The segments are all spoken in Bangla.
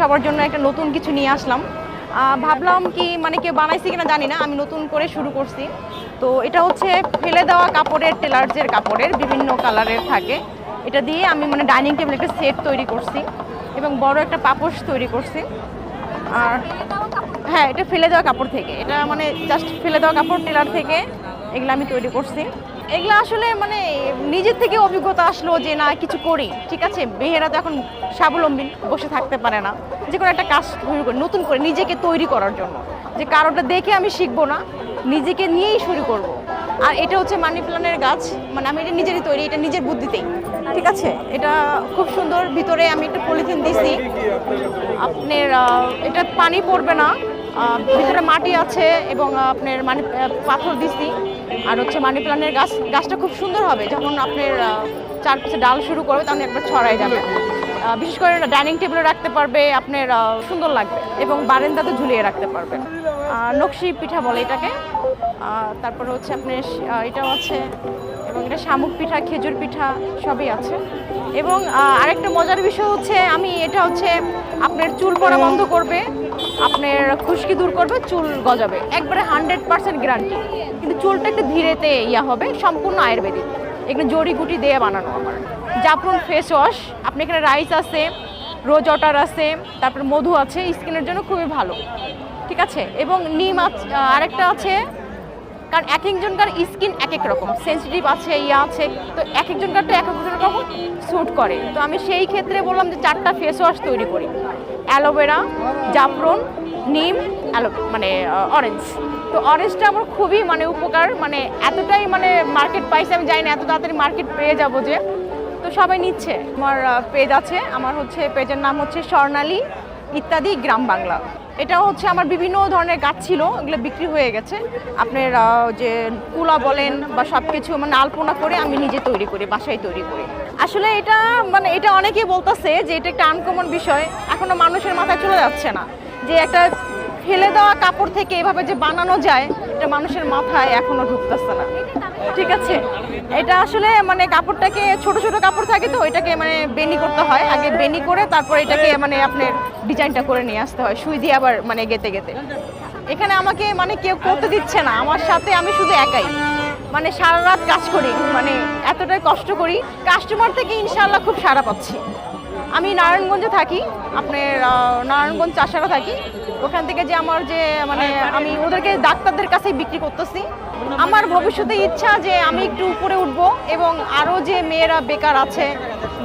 সবার জন্য একটা নতুন কিছু নিয়ে আসলাম। ভাবলাম কি মানে কেউ বানাইছে কিনা জানি না, আমি নতুন করে শুরু করছি। তো এটা হচ্ছে ফেলে দেওয়া কাপড়ের টেলার্সের কাপড়ের বিভিন্ন কালারের থাকে, এটা দিয়ে আমি মানে ডাইনিং টেবিল একটা সেট তৈরি করছি এবং বড় একটা পাপোশ তৈরি করছি। আর হ্যাঁ এটা ফেলে দেওয়া কাপড় থেকে। এটা মানে জাস্ট ফেলে দেওয়া কাপড় টেলার থেকে এগুলো আমি তৈরি করছি। এগুলো আসলে মানে নিজের থেকে অভিজ্ঞতা আসলো যে না, কিছু করি, ঠিক আছে? মেয়েরা তো এখন স্বাবলম্বী, বসে থাকতে পারে না। যে কোনো একটা কাজ নতুন করে নিজেকে তৈরি করার জন্য। যে কারোটা দেখে আমি শিখব না, নিজেকে নিয়েই শুরু করব। আর এটা হচ্ছে মানি প্ল্যানের গাছ মানে আমি এটা নিজেরই তৈরি, এটা নিজের বুদ্ধিতেই, ঠিক আছে? এটা খুব সুন্দর, ভিতরে আমি একটা পলিথিন দিছি আপনার এটা পানি পড়বে না ভিতরে মাটি আছে এবং আপনার মানে পাথর দিছি আর হচ্ছে মানি প্লান্টের গাছ, গাছটা খুব সুন্দর হবে। যখন আপনার চারপাশে ডাল শুরু করবে, তখন একবার ছড়াই যাবে। বিশেষ করে ডাইনিং টেবিলে রাখতে পারবে, আপনার সুন্দর লাগবে এবং বারান্দাতে ঝুলিয়ে রাখতে পারবে। নকশি পিঠা বলে এটাকে। তারপরে হচ্ছে আপনার এটাও আছে এবং এটা শামুক পিঠা, খেজুর পিঠা, সবই আছে। এবং আরেকটা মজার বিষয় হচ্ছে, আমি, এটা হচ্ছে আপনার চুল পড়া বন্ধ করবে। আপনার খুশকি দূর করবে, চুল গজাবে। একবারে হান্ড্রেড পার্সেন্ট গ্যারান্টি কিন্তু চুলটা একটু ধীরেতে ইয়া হবে, সম্পূর্ণ আয়ুর্বেদিক। এখানে জড়িগুটি দিয়ে বানানো আমার। জাফরুন ফেস ওয়াশ আপনি এখানে রাইস আছে রোজ ওয়াটার আছে, তারপর মধু আছে স্কিনের জন্য খুবই ভালো। ঠিক আছে? এবং নিম আছে আরেকটা আছে কারণ এক একজনকার স্কিন এক এক রকম সেন্সিটিভ আছে, ইয়া আছে, তো এক একজনকারটা এক এক রকম স্যুট করে। তো আমি সেই ক্ষেত্রে বললাম যে চারটা ফেস ওয়াশ তৈরি করি। অ্যালোভেরা, জাফরন, নিম, অ্যালো মানে অরেঞ্জ তো অরেঞ্জটা আমার খুবই মানে উপকার মানে এতটাই মানে মার্কেট পাইছে আমি জানি না, এত তাড়াতাড়ি মার্কেট পেয়ে যাব যে। তো সবাই নিচ্ছে। আমার পেজ আছে, আমার হচ্ছে পেজের নাম হচ্ছে স্বর্ণালী ইত্যাদি গ্রাম বাংলা। এটাও হচ্ছে আমার বিভিন্ন ধরনের গাছ ছিল, এগুলো বিক্রি হয়ে গেছে। আপনার যে কুলা বলেন বা সব কিছু মানে আলপনা করে আমি নিজে তৈরি করি, বাসায় তৈরি করি। আসলে এটা মানে এটা অনেকেই বলতেছে যে এটা একটা আনকমন বিষয় এখনও মানুষের মাথায় চলে যাচ্ছে না। যে একটা ফেলে দেওয়া কাপড় থেকে এভাবে যে বানানো যায়, এটা মানুষের মাথায় এখনও ঢুকতেছে না। ঠিক আছে? এটা আসলে মানে কাপড়টাকে, ছোট ছোট কাপড় থাকে তো এটাকে মানে বেনি করতে হয়। আগে বেনি করে তারপর এটাকে মানে আপনার ডিজাইনটা করে নিয়ে আসতে হয়, সুই দিয়ে আবার মানে গেতে গেতে এখানে আমাকে মানে কেউ করতে দিচ্ছে না, আমার সাথে আমি শুধু একাই। মানে সারা রাত কাজ করি মানে এতটাই কষ্ট করি। কাস্টমার থেকে ইনশাল্লাহ খুব সারা পাচ্ছি। আমি নারায়ণগঞ্জে থাকি, আপনার নারায়ণগঞ্জ চাষারা থাকি। ওখান থেকে যে আমার যে মানে আমি ওদেরকে ডাক্তারদের কাছেই বিক্রি করতেছি। আমার ভবিষ্যতে ইচ্ছা যে আমি একটু উপরে উঠবো এবং আরও যে মেয়েরা বেকার আছে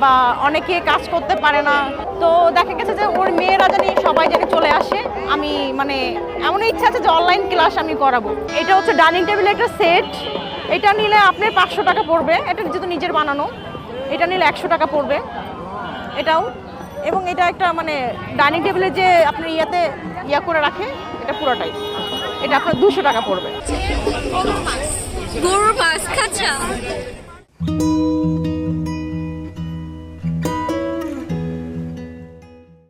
বা অনেকে কাজ করতে পারে না, তো দেখা গেছে যে ওর মেয়েরা জানি সবাই জানি চলে আসে। আমি মানে এমন ইচ্ছা আছে যে অনলাইন ক্লাস আমি করাবো। এটা হচ্ছে ডাইনিং টেবিলের একটা সেট। এটা নিলে আপনি পাঁচশো টাকা পড়বে। এটা যেহেতু নিজের বানানো, এটা নিলে একশো টাকা পড়বে। এটাও। এবং এটা একটা মানে ডাইনিং টেবিলে যে আপনার ইয়াতে ইয়া করে রাখে এটা পুরোটাই এটা আপনার দুশো টাকা পড়বে। গরুর মাছ খাচ্ছা?